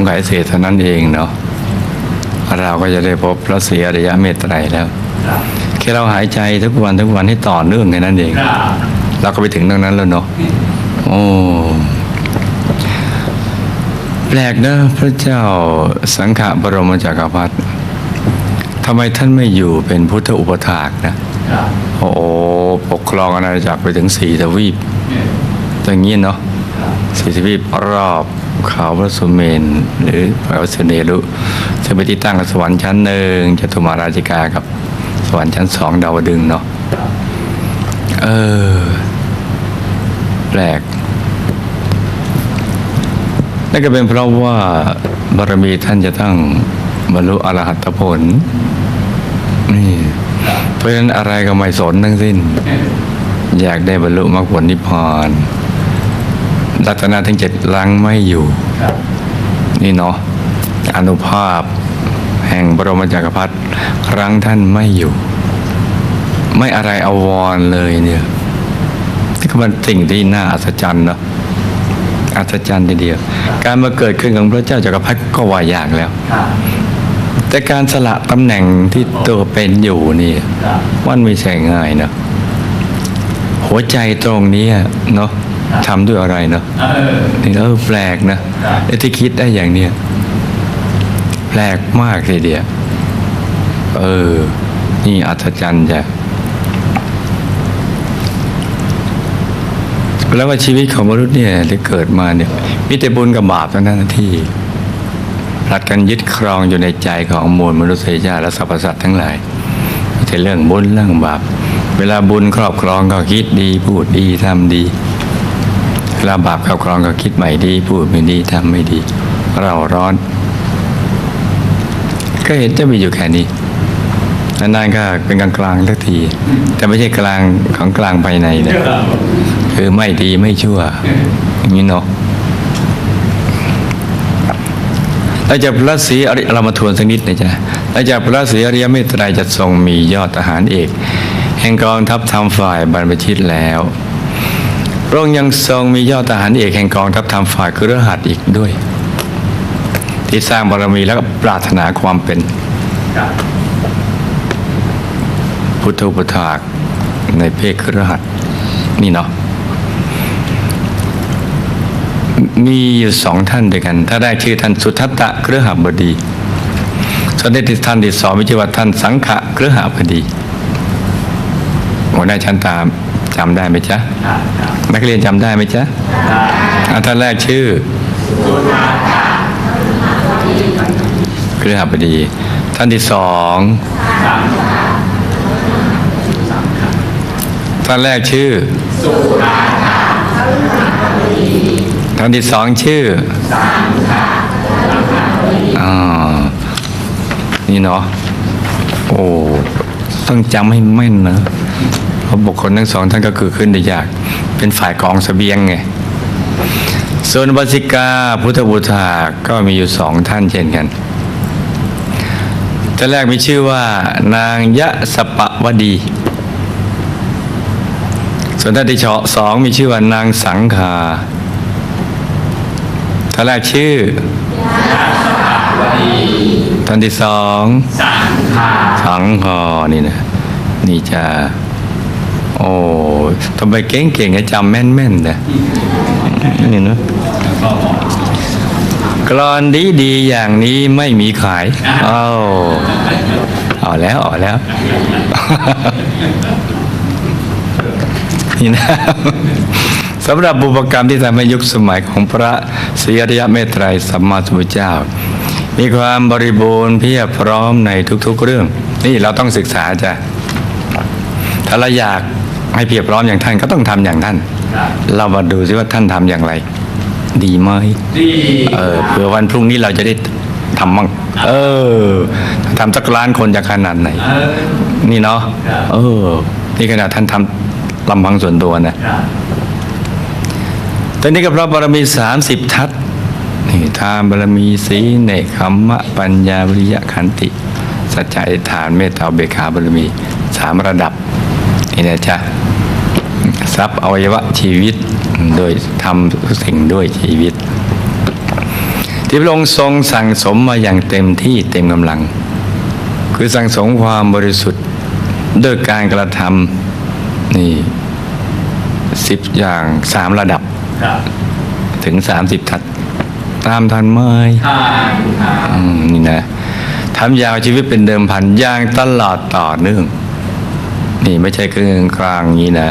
อีกแค่สองไขเศษเท่านั้นเองเนาะเราก็จะได้พบพระศรีอริยเมตไตรแล้วครับแค่เราหายใจทุกวันทุกวันให้ต่อเนื่องแค่นั้นเองครับเราก็ไปถึงตรงนั้นแล้วเนาะโอ้แปลกนะพระเจ้าสังฆบรมจักรพรรดิทำไมท่านไม่อยู่เป็นพุทธอุปถากนะครับโอ้โหปกครองอาณาจักรไปถึงสี่ทวีปเนี่ยอย่างนี้เนาะครับสี่ทวีปรอบ เขาพระสุเมน หรือพระวสเนรุจะไปนที่ตั้งสวรรค์ชั้นหนึ่งจตุมาราชิกากับสวรรค์ชั้นสองดาวดึงเนาะเออ แปลกนั่นก็เป็นเพราะว่าบารมีท่านจะต้องบรรลุอรหัตผล นี่ เพราะฉะนั้นอะไรก็ไม่สนทั้งสิ้น อยากได้บรรลุมรรคผลนิพพาน รัตนาทั้งเจ็ดลังไม่อยู่ครับนี่เนาะอนุภาพ แห่งบรมจักรพรรดิครั้งท่านไม่อยู่ ไม่อะไรอาวรณ์เลยเนี่ยนี่ก็มันสิ่งที่น่าอัศจรรย์เนาะอัศจรรย์ทีเดียว การมาเกิดขึ้นของพระเจ้าจักรพรรดิก็ว่ายากแล้วครับแต่การสละตำแหน่งที่ตัวเป็นอยู่นี่ครับมันไม่ใช่ง่ายเนาะหัวใจตรงนี้เนาะ ทำด้วยอะไรเนาะเออนี่เออแปลกนะครับไอ้ที่คิดได้อย่างเนี้ยแปลกมากเลยเดียวเออ นี่อัศจรรย์จ้ะแล้วว่าชีวิตของมนุษย์เนี่ยที่เกิดมาเนี่ยมีแต่บุญกับบาปเท่านั้นที่ผลัดกันยึดครองอยู่ในใจของมวลมนุษยชาติและสรรพสัตว์ทั้งหลายมีแต่เรื่องบุญเรื่องบาปเวลาบุญครอบครองก็คิดดีพูดดีทำดีเว ลาบาปครอบครองก็คิดไม่ดี พูดไม่ดีทำไม่ดี เราร้อน ก็เห็นจะมีอยู่แค่นี้นานๆก็เป็นกลางกลางสักที แต่ไม่ใช่กลางของกลางภายในนะคือไม่ดีไม่ชั่วอย่างนี้เนาะแล้วจากพระศรีอริเรามาทวนสักนิดนะจ๊ะแล้วจากพระศรีอริยเมตไตรจะทรงมียอดทหารเอก แห่งกองทัพทำฝ่ายบรรพชิตแล้ว พระองค์ยังทรงมียอดทหารเอกแห่งกองทัพทำฝ่ายคือรหัสอีกด้วย ที่สร้างบารมีแล้วก็ปรารถนาความเป็น พุทธุปถากในเพศคือรหัสนี่เนาะมีอยู่สองท่านด้วยกัน ถ้าได้ชื่อท่านสุทัตตะเครือหบดีส่วนที่ท่านที่สองมีชื่อว่าท่านสังขะเครือหบดีหัวหน้าชั้นตาม จำได้ไหมจ๊ะครับครับนักเรียนจำได้ไหมจ๊ะอะท่านแรกชื่อเครือหบดี ท่านที่สองท่านแรกชื่อท่านที่สองชื่ออ๋อนี่เนาะโอ้ต้องจำให้แม่นนะ ราะบุคคลทั้งสองท่านก็คือขึ้นได้ยาก เป็นฝ่ายกองเสบียงไงส่วนวสิกาพุทธบูชาก็มีอยู่สองท่านเช่นกันท่านแรกมีชื่อว่า นางยะสปะวดี ส่วนท่านที่สองมีชื่อว่านางสังคาท่านแรกชื่อท่านที่สอง สังฆาสังคอนี่นะ นี่จะโอ้ทำไมเก่งๆให้จำแม่นๆนะนี่นะแล้วก็บอกกรอนดีดีๆอย่างนี้ไม่มีขายเอาเอาแล้วเอาแล้ว นี่นะสำหรับบุพกรรมที่ทำให้ยุคสมัยของพระศรีอริยเมตไตรสัมมาสัมพุทธเจ้า มีความบริบูรณ์เพียบพร้อมในทุกๆเรื่อง นี่เราต้องศึกษาจ้ะถ้าเราอยาก ให้เพียบพร้อมอย่างท่านก็ต้องทำอย่างท่านครับเรามาดูซิว่าท่านทำอย่างไร ดีไหมดีเออเผื่อวันพรุ่งนี้เราจะได้ทำมั่งเออทำสักล้านคนจะขนาดไหนเออนี่เนาะครับเออ นี่ขนาดท่านทำลำพังส่วนตัวนะครับตอนนี้ก็พระบารมีสามสิบทัศน์นี่ทานบารมีสีเนคขมมะปัญญาวิริยะขันติ สัจจะอธิษฐานเมตตาอุเบกขาบารมีสามระดับนี่นะจ๊ะ ทรัพย์อวัยวะชีวิตโดยทำทุกสิ่งด้วยชีวิต ที่พระองค์ทรงสั่งสมมาอย่างเต็มที่เต็มกำลัง คือสั่งสมความบริสุทธิ์ด้วยการกระทำนี่สิบอย่างสามระดับครับถึงสามสิบทัศน์ตามทันไหมทานทานอืมนี่นะทำยาวชีวิตเป็นเดิมพันอย่างตลอดต่อเนื่อง นี่ไม่ใช่เครื่องกลางอย่างนี้นะ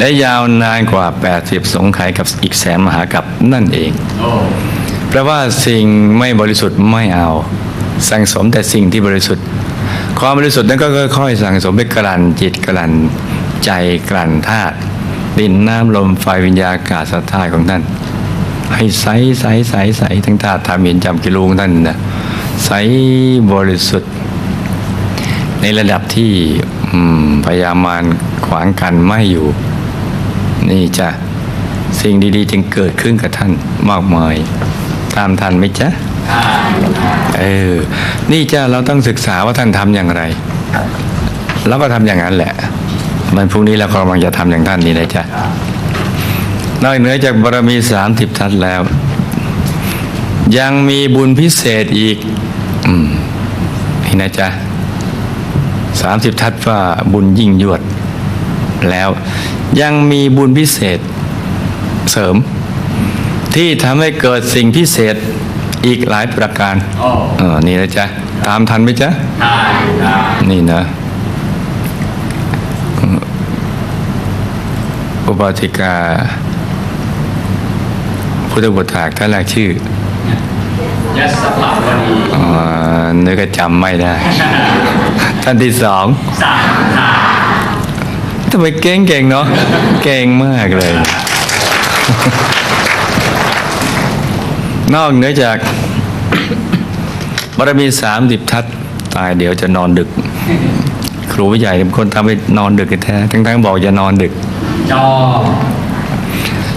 และยาวนานกว่า 80 สงไขยกับอีกแสนมหากับนั่นเองเพราะว่าสิ่งไม่บริสุทธิ์ไม่เอา สั่งสมแต่สิ่งที่บริสุทธิ์ ความบริสุทธิ์นั้นก็ค่อยๆสั่งสมไปกลั่นจิตกลั่นใจกลั่นธาตุดินน้ำลมไฟวิญญาณอากาศสัทธาตุของท่าน ให้ใสใสใสใสทั้งธาตุธรรมเห็นจำกิโลของท่านนะใสบริสุทธิ์ ในระดับที่อืมพยามมารขวางกันไม่อยู่ นี่จ้ะสิ่งดีๆ จึงเกิดขึ้นกับท่านมากมายตามทันไหมจ๊ะทานเออ นี่จ้ะเราต้องศึกษาว่าท่านทำอย่างไร แล้วก็ทำอย่างนั้นแหละ มันพรุ่งนี้เรากำลังจะทำอย่างท่านนี่นะจ๊ะนอกเหนือจากบารมีสามสิบทัศน์แล้ว ยังมีบุญพิเศษอีก อืมนี่นะจ๊ะสามสิบทัศน์ว่าบุญยิ่งยวด แล้ว ยังมีบุญพิเศษเสริม ที่ทำให้เกิดสิ่งพิเศษอีกหลายประการโอ้เออนี่นะจ๊ะ ตามทันไหมจ๊ะทานทานนี่นะเอ่ออุบาสิกา พุทธบุตรากท่านแรกชื่อยัสภาวดีเอ่อนึกก็จำไม่ได้ ท่านที่สองสาม ทานทำไมเก่งเก่งๆเนาะเก่งมากเลย นอกเหนือจากบารมีสามสิบทัศน์ตายเดี๋ยวจะนอนดึก ครูใหญ่เป็นคนทำให้นอนดึกแท้ทั้งทั้งๆบอกอย่านอนดึกจอ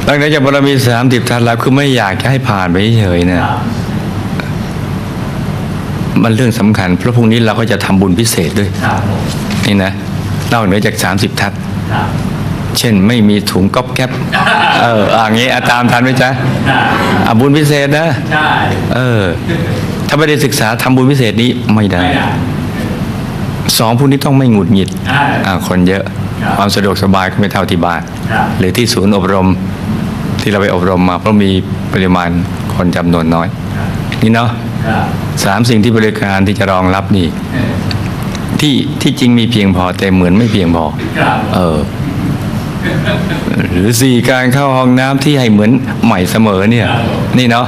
นอกเหนือจากบารมีสามสิบทัศน์แล้วคือไม่อยากจะให้ผ่านไปเฉยๆคนะรับมันเรื่องสำคัญเพราะพรุ่งนี้เราก็จะทำบุญพิเศษด้วยครับผมนี่นะนอกเหนือจากสามสิบทัศน์ครับ เช่นไม่มีถุงก๊อบแก๊บเอออ่างี้อะตามทันไหมจ๊ะได้อะบุญพิเศษนะใช่เออ ถ้าไม่ได้ศึกษาทำบุญพิเศษนี้ไม่ได้ไม่ได้สองพวกนี้ต้องไม่หงุดหงิดใช่อ่าคนเยอะครับความสะดวกสบายก็ไม่เท่าที่บ้านครับหรือที่ศูนย์อบรมที่เราไปอบรมมาเพราะมีปริมาณคนจำนวนน้อยครับนี่เนาะครับสามสิ่งที่บริการที่จะรองรับนี่เออ ที่ที่จริงมีเพียงพอแต่เหมือนไม่เพียงพอครับเออหรือสี่การเข้าห้องน้ำที่ให้เหมือนใหม่เสมอเนี่ย นี่เนาะ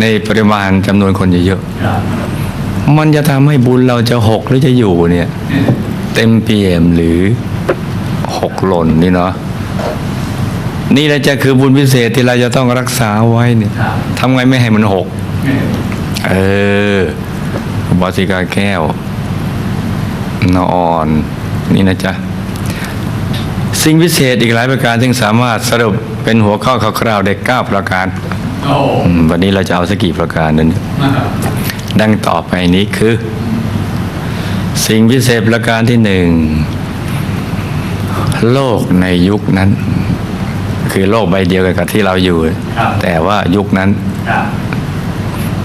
ในปริมาณจำนวนคนเยอะครับๆมันจะทำให้บุญเราจะหกหรือจะอยู่เนี่ยเออเต็มเปี่ยมหรือหกหล่นนี่เนาะนี่แหละจะคือบุญพิเศษที่เราจะต้องรักษาไว้เนี่ยทำไงไม่ให้มันหก เออเออบอสิกาแก้ว นออ่อนนี่นะจ๊ะสิ่งพิเศษอีกหลายประการซึ่งสามารถสรุปเป็นหัวข้อคร่าวๆได้เก้าประการโอ้อืมวันนี้เราจะเอาสักกี่ประการนั้นดังต่อไปนี้คือ สิ่งพิเศษประการที่หนึ่งโลกในยุคนั้น คือโลกใบเดียวกันกับที่เราอยู่ แต่ว่ายุคนั้นครับ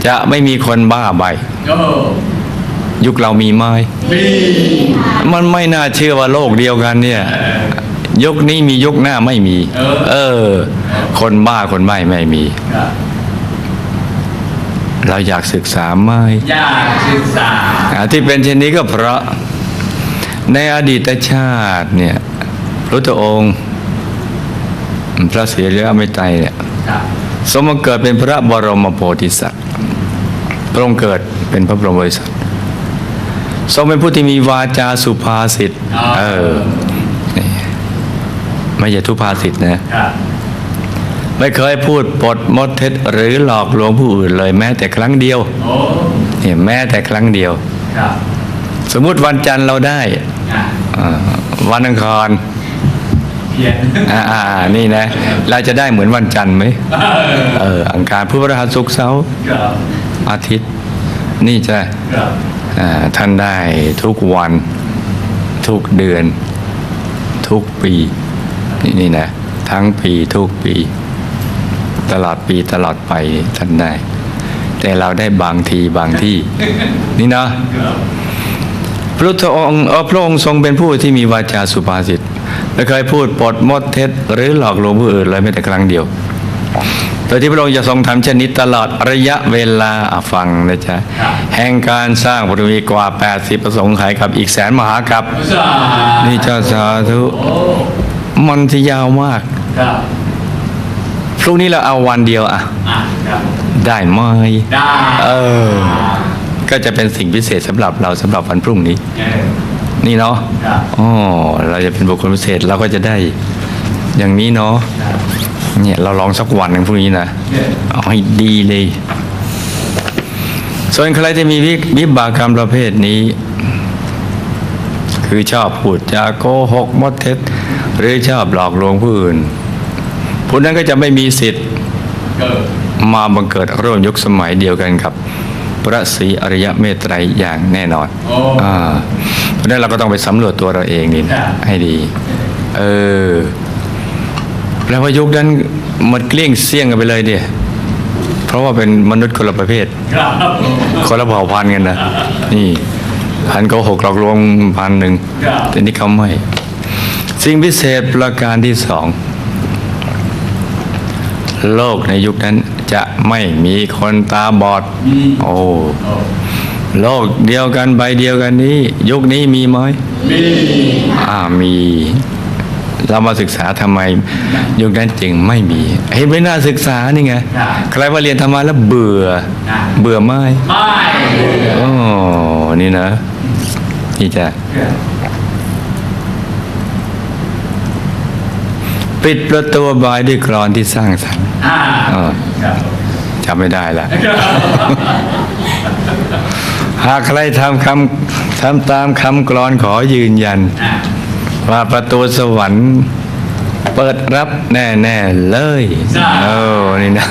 จะไม่มีคนบ้าใบโอ้ ยุคเรามีไหมมีมันไม่น่าเชื่อว่าโลกเดียวกันเนี่ยยุคนี้มียุคหน้าไม่มี เออ คนบ้าคนใบ้ไม่มีครับเราอยากศึกษาไหมอยากศึกษาอ่าที่เป็นเช่นนี้ก็เพราะ ในอดีตชาติเนี่ยพระพุทธองค์ พระเสียเรืออมิไตรเนี่ยครับสมมาเกิดเป็นพระบรมโพธิสัตว์พระองค์เกิดเป็นพระบรมโพธิสัตว์ ทรงเป็นผู้ที่มีวาจาสุภาษิตเออนี่ไม่ใช่ทุพาษิตนะครับไม่เคยพูดปดมดเท็จหรือหลอกลวงผู้อื่นเลยแม้แต่ครั้งเดียวโอ้เนี่ยแม้แต่ครั้งเดียวครับสมมุติวันจันทร์เราได้อะอ่าวันอังคารเพียนอ่าอ่านี่นะ เราจะได้เหมือนวันจันทร์ไหมเอออังคารพุธพฤหัสศุกร์เสาร์ครับอาทิตย์ นี่จะครับอ่า ท่านได้ทุกวันทุกเดือนทุกปีนี่นี่นะทั้งปีทุกปี ตลอดปีตลอดไปท่านได้ แต่เราได้บางทีบางที่ นี่เนาะพระพุทธองค์เออพระองค์ทรงเป็นผู้ที่มีวาจาสุภาษิตไม่เคยพูดปดมดเท็จ หรือหลอกลวงผู้อื่นเลยแม้แต่ครั้งเดียว โดยที่พระองค์จะทรงทำเช่นนี้ตลอดระยะเวลาอะฟังนะจ๊ะแห่งการสร้างบารมีกว่า 80 ประสงค์ไขยกับอีกแสนมหากับสานี่เจ้าสาธุโอ้มันที่ยาวมากครับพรุ่งนี้เราเอาวันเดียวอะอะครับได้ไหมได้เออ ก็จะเป็นสิ่งพิเศษสำหรับเราสำหรับวันพรุ่งนี้เออนี่เนาะครับอ๋อเราจะเป็นบุคคลพิเศษเราก็จะได้ อย่างนี้เนาะครับ เนี่ยเราลองสักวันหนึ่งพรุ่งนี้นะเออเอาให้ดีเลย ส่วนใครที่มีวิวิบากกรรมประเภทนี้ คือชอบพูดจาโกหกมดเท็จ หรือชอบหลอกลวงผู้อื่นผู้นั้นก็จะไม่มีสิทธิ์เกิดมาบังเกิดร่วมยุคสมัยเดียวกันกับ พระศรีอริยเมตไตรยอย่างแน่นอนโอ้อ่าเพราะฉะนั้นเราก็ต้องไปสำรวจตัวเราเองนี่ครับให้ดี เออ แปลว่ายุคนั้นมันเกลี้ยงเสี่ยงกันไปเลยเนี่ยเพราะว่าเป็นมนุษย์คนละประเภทครับคนละเผ่าพันธุ์กันนะนี่พันโกหกหลอกลวงพันหนึ่งครับแต่นี่เขาไม่สิ่งพิเศษประการที่สองโลกในยุคนั้นจะไม่มีคนตาบอดมีโอ้โอ้โลกเดียวกันใบเดียวกันนี้ ยุคนี้มีไหมมีอ่ามี เรามาศึกษาทำไมยุคนั้นจึงไม่มีเห็นไหมน่าศึกษานี่ไงใครว่าเรียนธรรมะแล้วเบื่อ เบื่อไหมไม่โอ้นี่นะนี่จะครับปิดประตูบายด้วยกรอนที่สร้างสรรค์อ่าอ่าครับจำไม่ได้ละครับหากใครทำคำทำตามคำกรอนขอยืนยันอะ ว่าประตูสวรรค์เปิดรับแน่ๆเลยโอ้นี่นะ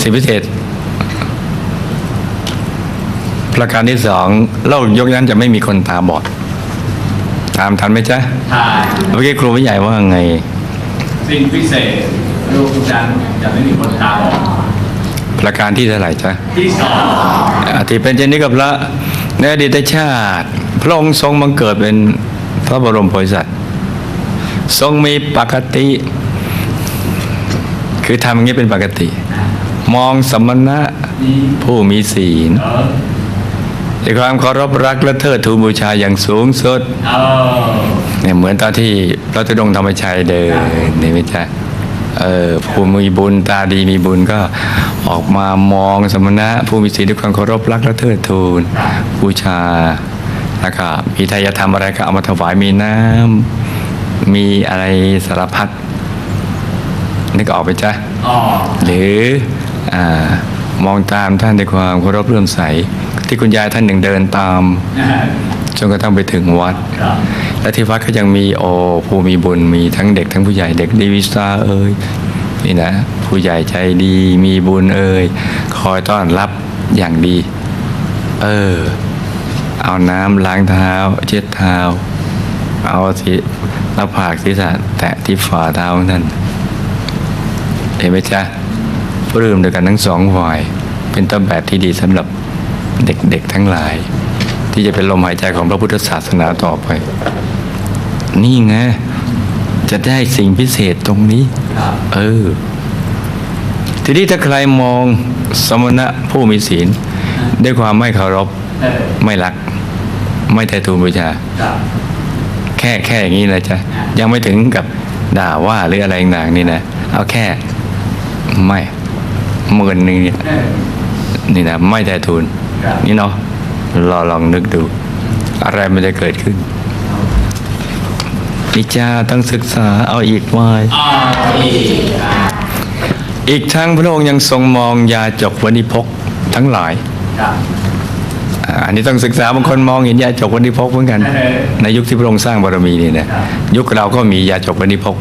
สิ่งพิเศษ ประการที่สองโลกยกนั้นจะไม่มีคนตาบอด ตามทันไหมจ๊ะถ่ายเมื่อกี้ครูผู้ใหญ่ว่าไง สิ่งพิเศษลูกจันทร์จะไม่มีคนตาบอดประการที่เท่าไหร่จ๊ะที่สองอ่าที่เป็นเช่นนี้กับพระ ในอดีตชาติ พระองค์ทรงบังเกิดเป็นพระบรมโพธิสัตว์ทรงมีปกติ คือทำอย่างนี้เป็นปกติ มองสมณะผู้มีศีลด้วยความเคารพรักและเทิดทูนบูชาอย่างสูงสุดเออเนี่ยเหมือนตอนที่พระธุดงค์ธรรมชัยเดินนี่ไม่ใช่ เออผู้มีบุญตาดีมีบุญก็ออกมามองสมณะ ผู้มีศีลด้วยความเคารพรักและเทิดทูนบูชาแล้วก็มีทายธรรมอะไรก็เอามาถวายมีน้ำมีอะไรสารพัดนึกออกไปจ้ะอ๋อหรืออามองตามท่านด้วยความเคารพเลื่อมใส ที่คุณยายท่านหนึ่งเดินตามนะฮะ จนกระทั่งไปถึงวัดครับและที่วัดก็ยังมีโอผู้มีบุญมีทั้งเด็กทั้งผู้ใหญ่เด็กดีวิสาเอ่ยนี่นะ ผู้ใหญ่ใจดีมีบุญเอ่ยคอยต้อนรับอย่างดี เออ เอาน้ำล้างเท้า เช็ดเท้า เอาสิหน้าผากศีรษะแตะที่ฝ่าเท้าของท่านเห็นไหมจ๊ะปลื้มด้วยกันทั้งสองฝ่าย เป็นต้นแบบที่ดีสำหรับเด็กๆทั้งหลาย ที่จะเป็นลมหายใจของพระพุทธศาสนาต่อไป นี่ไงจะได้สิ่งพิเศษตรงนี้ เออ ทีนี้ถ้าใครมองสมณะผู้มีศีล ด้วยความไม่เคารพ ไม่รัก ไม่ไถ่ทูลบูชา แค่แค่อย่างนี้นะจ๊ะ ยังไม่ถึงกับด่าว่าหรืออะไรต่างๆนี่นะ เอาแค่ ไม่หมื่นหนึ่งเนี่ยนี่นะ ไม่ไถ่ทูลนี่เนาะ รอลองนึกดู อะไรมันจะเกิดขึ้นนิจาต้องศึกษาเอาอีกว้อ๋ออีกทั้งพระองค์ยังทรงมองยาจกวณิพกทั้งหลายอันนี้ต้องศึกษาบางคนมองเห็นยาจกวณิพกเหมือนกัน ในยุคที่พระองค์สร้างบารมีนี่นะยุคเราก็มียาจกวณิพก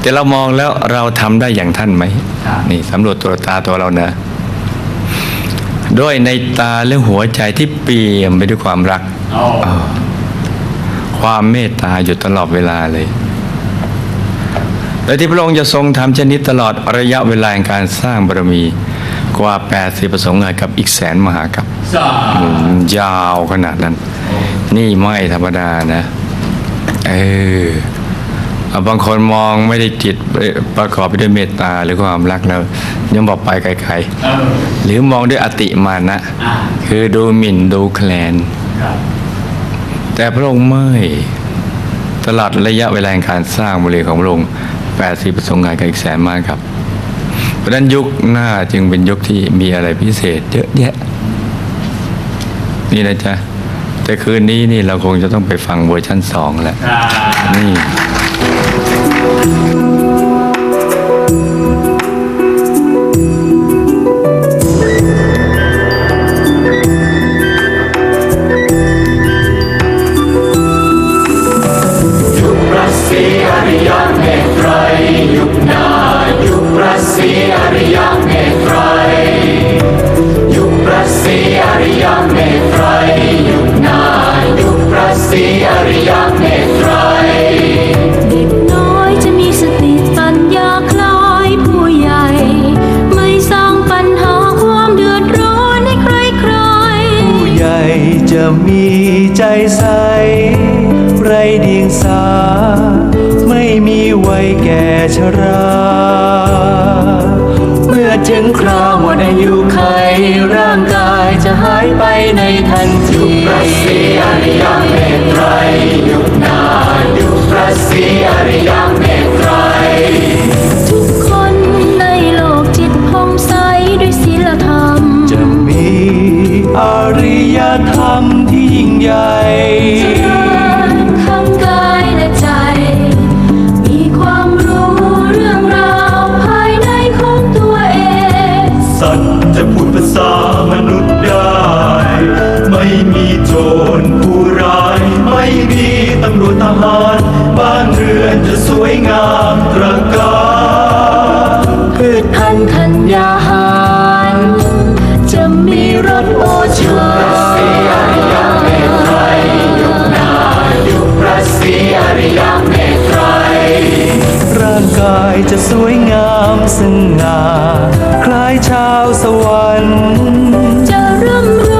แต่เรามองแล้วเราทำได้อย่างท่านไหมนี่สำรวจตัวตาตัวเรานะ ด้วยในตาและหัวใจที่เปี่ยมไปด้วยความรักอ๋อความเมตตาอยู่ตลอดเวลาเลย และที่พระองค์จะทรงทำเช่นนี้ตลอดระยะเวลาแห่งการสร้างบารมี กว่า80ประสงค์งานกับอีกแสนมหากับสาอืมยาวขนาดนั้น นี่ไม่ธรรมดานะ เออเอา บางคนมองไม่ได้จิตประกอบไปด้วยเมตตาหรือความรักแล้วยังบอกไปไกลเออๆหรือมองด้วยอติมานะอ่าคือดูหมิ่นดูแคลนครับแต่พระองค์ไม่ตลอดระยะเวลาแห่งการสร้างบริของพระองค์80ประสงค์งานกับอีกแสนมากครับ เพราะฉะนั้นยุคหน้าจึงเป็นยุคที่มีอะไรพิเศษเยอะแยะ นี่นะจ๊ะ แต่คืนนี้นี่เราคงจะต้องไปฟังเวอร์ชั่นสองแล้วครับนี่ ริยเมตไตรเด็กน้อยจะมีสติปัญญาคล้ายผู้ใหญ่ ไม่สร้างปัญหาความเดือดร้อนให้ใครใครๆผู้ใหญ่จะมีใจใส ไรเดียงสา ไม่มีวัยแก่ชราเมื่อถึงคราวหมดอายุไขร่างกายจะหายไปในทันที ระศรีอริยเมตไตรยุคนายุคพระศรีอริยเมตไตร จะสวยงามสง่าคล้ายชาวสวรรค์จะร่ำร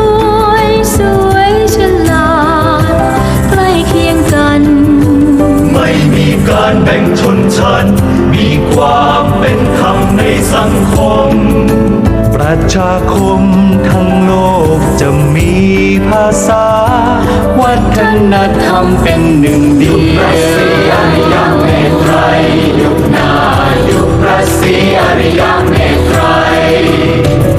วยสวยฉลาดใกล้เคียงกัน ไม่มีการแบ่งชนชั้น มีความเป็นธรรมในสังคม ประชาคมทั้งโลกจะมีภาษาวั ฒนธรรมเป็นหนึ่งเดียวยุคพระศรีอริยเมตไตรรั